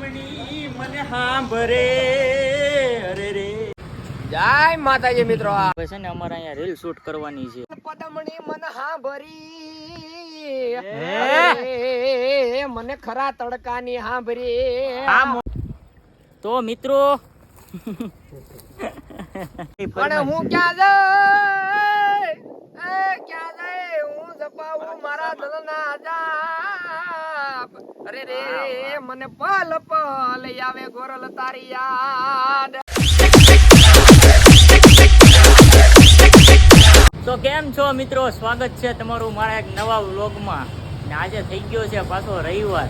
મને સાંભળે અરે રે. જય માતાજી મિત્રો હવે છે ને અમારે અહીંયા રીલ શૂટ કરવાની છે. પદમણી મન હાંભરી. મને ખરા તડકાની હાંભરી. તો મિત્રો. પણ હું ક્યાં જાય? ક્યાં જાય? હું જપાવું મારા દલના જાપ અરે રે મને પલ પલ આવે ગોરલ તારી યાદ. તો કેમ છો મિત્રો? સ્વાગત છે તમારું મારા એક નવા વ્લોગમાં. ને આજે થઈ ગયો છે પાછો રવિવાર.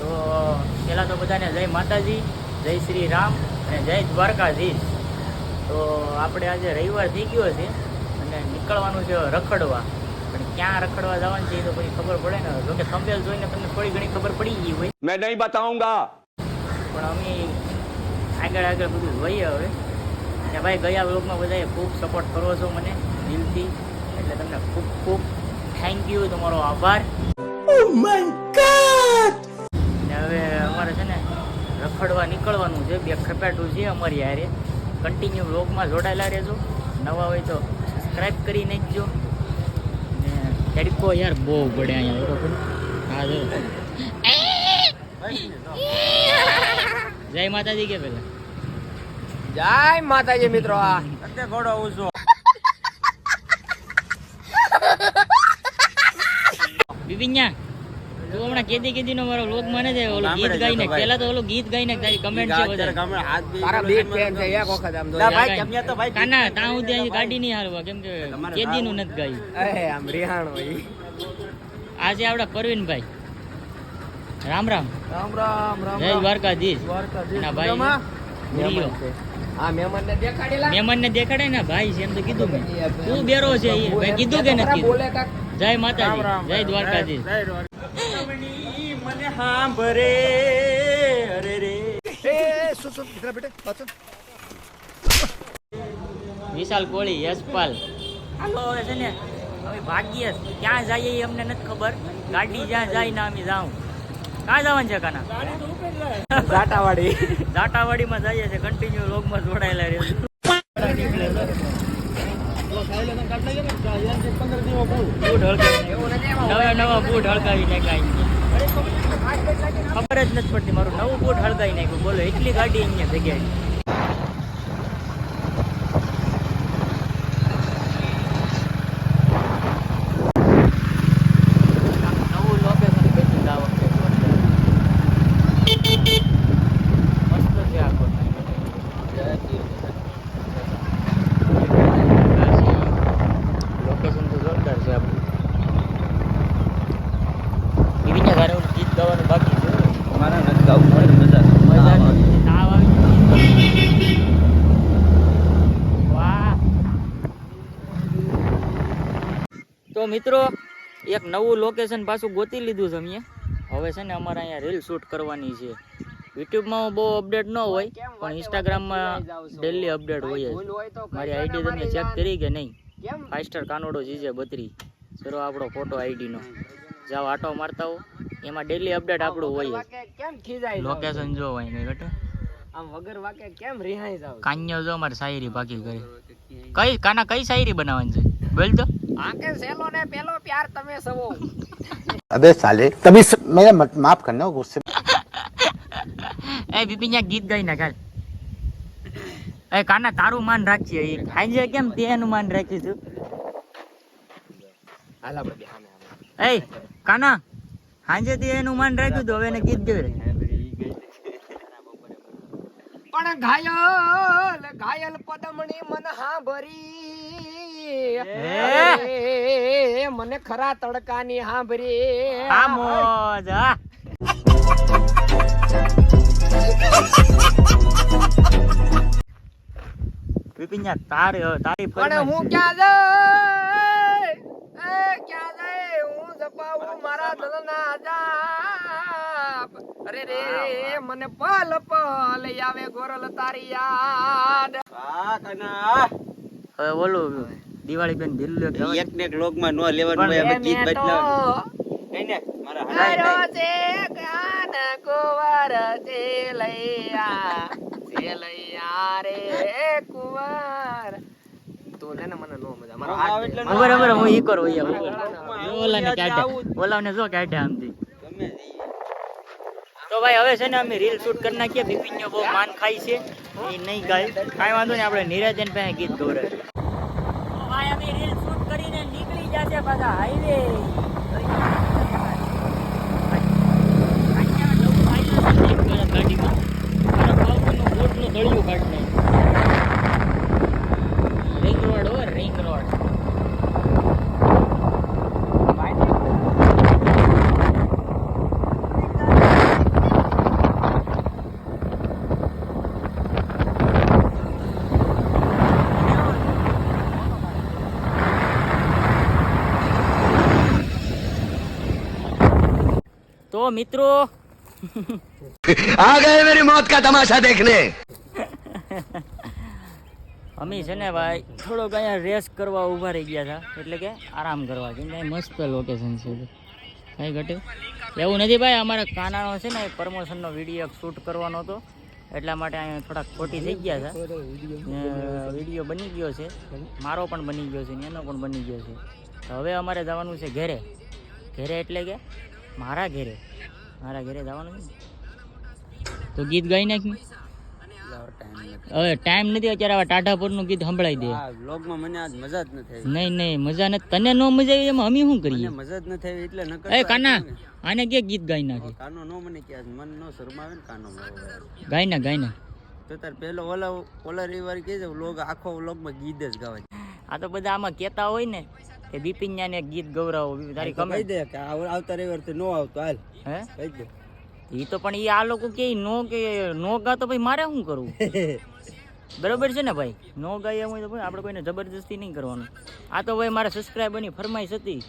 તો પેલા તો બધાને જય માતાજી જય શ્રી રામ અને જય દ્વારકાધીશ. તો આપણે આજે રવિવાર થઈ ગયો છે. અને નીકળવાનું છે રખડવા. પણ ક્યાં રખડવા જવાનું છે એ તો પછી ખબર પડે ને. જોકે થંબેલ જોઈને તમને થોડી ઘણી ખબર પડી ગઈ હોય. મેં નહીં બતાવુંગા. પણ અમે આગળ આગળ બધું જોઈએ હવે. કે ભાઈ ગયા વ્લોગમાં બધાએ ખૂબ સપોર્ટ કરો છો મને દિલથી. એટલે તમને ખૂબ ખૂબ થેન્ક યુ તમારો આભાર. Oh ઓ માય હવે અમારે છે ને રખડવા નીકળવાનું છે. બે ખપેટું છે અમારી યારે કન્ટિન્યુ વ્લોગમાં જોડાયેલા રહેજો. નવા હોય તો સબસ્ક્રાઈબ કરી નાખજો ને તડકો યાર બહુ પડે અહીંયા એ હા જો. જય માતાજી કે પેલા? જય માતાજી મિત્રો આ ઘોડો ઉછો બિપિન્યા તું હમણાં કેદી કેદી નો મારો લોક મને છે ઓલું ગીત ગાઈને. પેલા તો ઓલું ગીત ગાઈને તારી કમેન્ટ છે બધા. તારા બિગ ફેન છે એક વખત આમ જા જોઈ ભાઈ, કાના ગાડી નહીં હાલવા કેમ કે કેદી નું નથી ગાયું એ આમ રિહાણો ઈ. આજે આપડા પરવીનભાઈ. રામ રામ. રામ રામ રામ જય દ્વારકાધીશ. દ્વારકાધીશ. ભાઈ? મહેમાન છે. દેખાડેલા? મહેમાન ને દેખાડે ને ભાઈ છે એમ તો કીધું મેં. તું બેરો છે એ કીધું કે નથી બોલે કાક? જય માતાજી જય દ્વારકાધીશ. મને સાંભળે અરે રે. વિશાલ કોળી યશપાલ. હાલો હવે છે ને હવે ભાગ્ય ક્યાં જઈએ એ અમને નથી ખબર. ગાડી જ્યાં જાય ને અમે જાઉં. ક્યાં જવાનું છે કાના? જાટાવાડી. જાટાવાડીમાં જઈએ છે કન્ટિન્યુ રોગમાં જોડાયેલા રહે બૂટ. નવા નવા બૂટ હળગાવી નાખ્યા ખબર જ નથી પડતી. મારું નવું બૂટ હળગાઈ નાખ્યું બોલો એટલી ગાડી અહીંયા જગ્યાએ નવું લોકેશન બેઠું આ વખતે મસ્ત છે આખો લોકેશન તો જોરદાર છે આપણું વિવિધના ઘરે ઓલું ગીત ગાવાનું બાકી છે મજા નથી. તાવ આવી ગયો. વાહ તો મિત્રો એક નવું લોકેશન પાછું ગોતી લીધું છે અમે હવે છે ને અમારે અહીંયા રીલ શૂટ કરવાની છે. યુટ્યુબમાં બહુ અપડેટ ન હોય પણ ઇન્સ્ટાગ્રામમાં ડેલી અપડેટ હોય જ. મારી આઈડી તમે ચેક કરી કે નહીં? ફાઇવ સ્ટાર કાનોડો જીજે બત્રી. ચલો આપણો ફોટો આઈડીનો જાઓ આટો મારતા હો. એમાં ડેલી અપડેટ આપણું હોય જ? લોકેશન જો હોય નહીં બેટા. આમ વગર વાકે કેમ રિહાઈ જાવ? કાન્યો જો અમારે શાયરી બાકી કરી. કઈ કાના કઈ શાયરી બનાવવાની છે? બોલ તો આકે સેલો ને પેલો પ્યાર તમે સવો. અબે સાલે તમે મેરે માફ કરના ગુસ્સે. એ બીબી ન્યા ગીત ગાઈ ના ગાલ એ કાના તારું માન રાખજે એ ખાંજે કેમ તેનું માન રાખી તું. હાલ આપણે બેહાને એ કાના હાંજે તે એનું માન રાખ્યું તો હવે એને ગીત ગયું પણ ઘાયલ ઘાયલ પદમણી મન હા ભરી એ મને ખરા તડકાની હાંભરી. આ મોજ હા. તારે તારી પણ હું ક્યાં જઈ એ ક્યાં જઈ હું જપાવું મારા દલના જાપ અરે રે મને પલ પલ આવે ગોરલ તારી યાદ. હવે ઓલું દિવાળી બેન દિલ્હી કહેવાય. એક ને એક લોગમાં નો લેવાનું હોય અમે ગીત તો બદલાવ કઈ ને મારા ગાયો છે કાન કુંવર છે લૈયા છે લૈયા રે કુંવર. તું લે ને મને નો મજા. મારો હાથ. ખબર ખબર હું ઈ કરું. આવું ઓલાને કાઢ્યા ઓલાને જો કાઢ્યા આમથી. ગમે તો ભાઈ હવે છે ને અમે રીલ શૂટ કરી નાખીએ. બિપિન બહુ માન ખાય છે. એ નહીં ગાય કાંઈ વાંધો નહીં આપણે નીરજન પાસે ગીત ગૌરાવીએ ભાઈ અમે રીલ શૂટ કરીને નીકળી જશે પાછા હાઈવે મિત્રો. આ ગયે મેરી મોત કા તમાશા દેખને. અમી છે ને ભાઈ થોડોક અહીંયા રેસ કરવા ઊભા રહી ગયા હતા. એટલે કે આરામ કરવા કેમ કે મસ્ત લોકેશન છે કંઈ ઘટ્યું એવું નથી ભાઈ અમારે કાનાનો છે ને પ્રમોશનનો વીડિયો શૂટ કરવાનો હતો. એટલા માટે અહીંયા થોડાક ખોટી થઈ ગયા હતા. વીડિયો બની ગયો છે. મારો પણ બની ગયો છે એનો પણ બની ગયો છે. હવે અમારે જવાનું છે ઘેરે. ઘેરે એટલે કે મારા ઘરે. મારા ઘરે જવાનું છે તો ગીત ગાઈ નાખ્યું હવે ટાઈમ નથી અત્યારે આવા ટાઢાપુરનું ગીત સંભળાઈ દે. વ્લોગમાં મને આજ મજા જ નથી નહીં નહીં મજા નથી. તને નો મજા આવી એમાં અમે શું કરીએ? મજા જ નથી આવી એટલે નકર એ કાના આને કે ગીત ગાઈ નાખે? કાનો નો મને કે આજ મન નો શરમાવે ને કાનો ગાઈ ના ગાઈ ના. તો તાર પેલો ઓલા ઓલા રવિવાર કે છે વ્લોગ આખો વ્લોગમાં ગીત જ ગાવા આ તો બધા આમાં કહેતા હોય ને કે બિપિન ને ગીત ગૌરવ તારી કહી દે કે આવતા રવિવાર નો આવતો હાલ. હે? કહી દે. એ તો પણ એ આ લોકો કે નો કે નો ગા તો ભાઈ મારે શું કરવું? બરોબર છે ને ભાઈ? નો ગાય એમ હોય તો ભાઈ આપણે કોઈને જબરદસ્તી નહીં કરવાનું. આ તો ભાઈ મારા સબસ્ક્રાઈબરની ફરમાઈશ હતી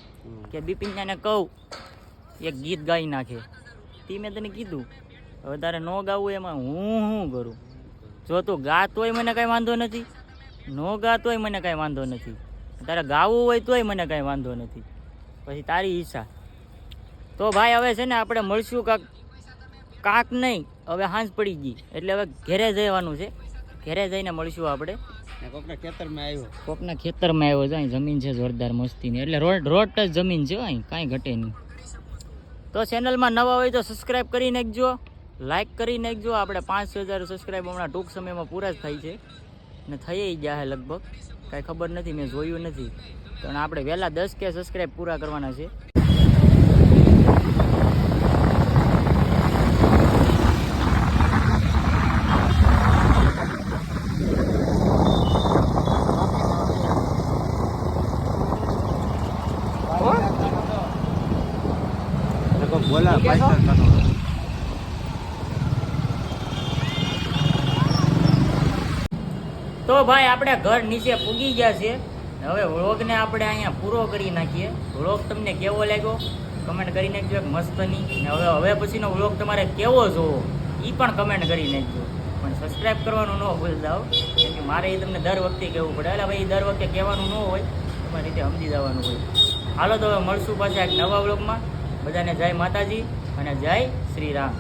કે બિપિન ને કહું એક ગીત ગાઈ નાખે. તે મેં તને કીધું હવે તારે નો ગાવું એમાં હું શું કરું? જો તું ગાતોય મને કાંઈ વાંધો નથી. નો ગાતોય મને કાંઈ વાંધો નથી. તારે ગાવું હોય તોય મને કાંઈ વાંધો નથી. પછી તારી ઈચ્છા. તો ભાઈ હવે છે ને આપણે મળશું કાંક કાંક નહીં હવે હાંસ પડી ગઈ. એટલે હવે ઘેરે જવાનું છે. ઘરે જઈને મળશું આપણે. કોકના ખેતરમાં આવ્યો. કોકના ખેતરમાં આવ્યો છે અહીં જમીન છે જોરદાર મસ્તીની. એટલે રોડ રોડ ટચ જમીન છે અહીં કાંઈ ઘટે નહીં. તો ચેનલમાં નવા હોય તો સબસ્ક્રાઈબ કરી નાખજો લાઇક કરી નાખજો આપણે પાંચ હજાર સબસ્ક્રાઈબ હમણાં ટૂંક સમયમાં પૂરા જ થાય છે. ને થઈ ગયા છે લગભગ. કાંઈ ખબર નથી, મેં જોયું નથી. પણ આપણે વહેલા દસ કે સબસ્ક્રાઈબ પૂરા કરવાના છે. બોલા પૈસા કાનો તો ભાઈ આપણે ઘર નીચે પૂગી ગયા છે હવે વ્લોગને આપણે અહીંયા પૂરો કરી નાખીએ. વ્લોગ તમને કેવો લાગ્યો? કમેન્ટ કરી નાખજો એક મસ્તની. અને હવે હવે પછીનો વ્લોગ તમારે કેવો જોવો એ પણ કમેન્ટ કરી નાખજો. પણ સબસ્ક્રાઈબ કરવાનું ન ભૂલતા કેમ કે મારે એ તમને દર વખતે કહેવું પડે. એટલે ભાઈ દર વખતે કહેવાનું ન હોય. તમારી રીતે સમજી જવાનું હોય. હાલો તો હવે મળશું પાછા એક નવા વ્લોગમાં. બધાને જય માતાજી અને જય શ્રી રામ.